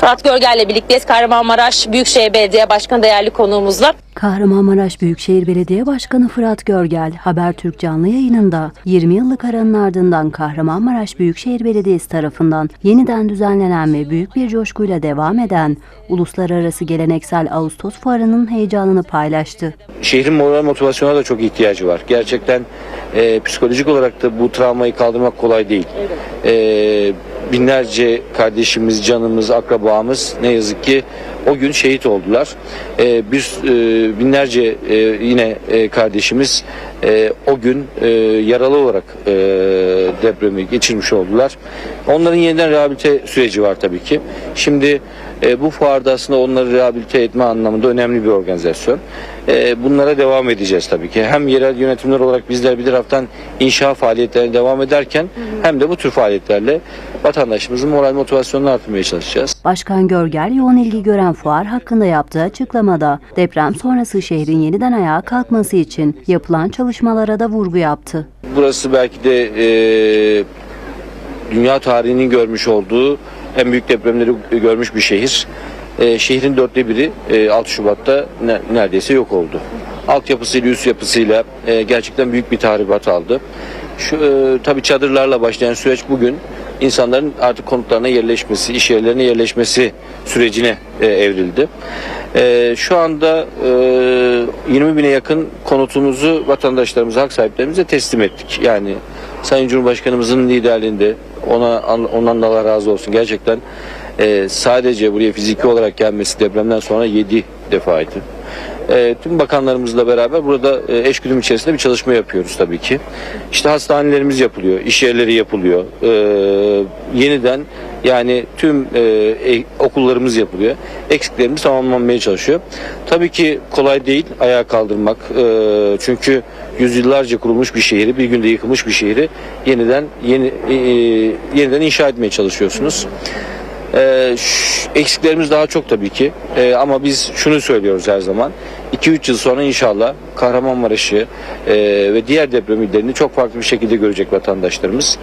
Fırat Görgel'le birlikteyiz. Kahramanmaraş Büyükşehir Belediye Başkanı değerli konuğumuzla. Kahramanmaraş Büyükşehir Belediye Başkanı Fırat Görgel, Habertürk canlı yayınında 20 yıllık aranın ardından Kahramanmaraş Büyükşehir Belediyesi tarafından yeniden düzenlenen ve büyük bir coşkuyla devam eden uluslararası geleneksel Ağustos Fuarı'nın heyecanını paylaştı. şehrin moral motivasyona da çok ihtiyacı var. Gerçekten e, psikolojik olarak da bu travmayı kaldırmak kolay değil. E, binlerce kardeşimiz, canımız, akrabamız ne yazık ki o gün şehit oldular. E, bir e, binlerce e, yine e, kardeşimiz e, o gün e, yaralı olarak e, depremi geçirmiş oldular. Onların yeniden rehabilite süreci var tabii ki. Şimdi e, bu fuarda aslında onları rehabilite etme anlamında önemli bir organizasyon. E, bunlara devam edeceğiz tabii ki. Hem yerel yönetimler olarak bizler bir taraftan inşa faaliyetlerine devam ederken hem de bu tür faaliyetlerle vatandaşımızın moral motivasyonunu artırmaya çalışacağız. Başkan Görgel yoğun ilgi gören fuar hakkında yaptığı açıklamada deprem sonrası şehrin yeniden ayağa kalkması için yapılan çalışmalara da vurgu yaptı. Burası belki de e, dünya tarihinin görmüş olduğu en büyük depremleri görmüş bir şehir. E, şehrin dörtte biri e, 6 Şubat'ta ne- neredeyse yok oldu. Altyapısıyla üst yapısıyla e, gerçekten büyük bir tahribat aldı. Şu e, tabii çadırlarla başlayan süreç bugün insanların artık konutlarına yerleşmesi, iş yerlerine yerleşmesi sürecine e, evrildi. E, şu anda e, 20 bine yakın konutumuzu vatandaşlarımıza, hak sahiplerimize teslim ettik. Yani Sayın Cumhurbaşkanımızın liderliğinde ona ondan da Allah razı olsun. Gerçekten e, sadece buraya fiziki olarak gelmesi depremden sonra 7 defaydı. E, tüm bakanlarımızla beraber burada e, eşgüdüm içerisinde bir çalışma yapıyoruz tabii ki. İşte hastanelerimiz yapılıyor, iş yerleri yapılıyor. E, yeniden yani tüm e, e, okullarımız yapılıyor. Eksiklerimiz tamamlanmaya çalışıyor. Tabii ki kolay değil ayağa kaldırmak. E, çünkü yüzyıllarca kurulmuş bir şehri, bir günde yıkılmış bir şehri yeniden yeni e, yeniden inşa etmeye çalışıyorsunuz. Ş- eksiklerimiz daha çok tabii ki Ee, ama biz şunu söylüyoruz her zaman 2-3 yıl sonra inşallah Kahramanmaraş'ı e, ve diğer deprem illerini çok farklı bir şekilde görecek vatandaşlarımız.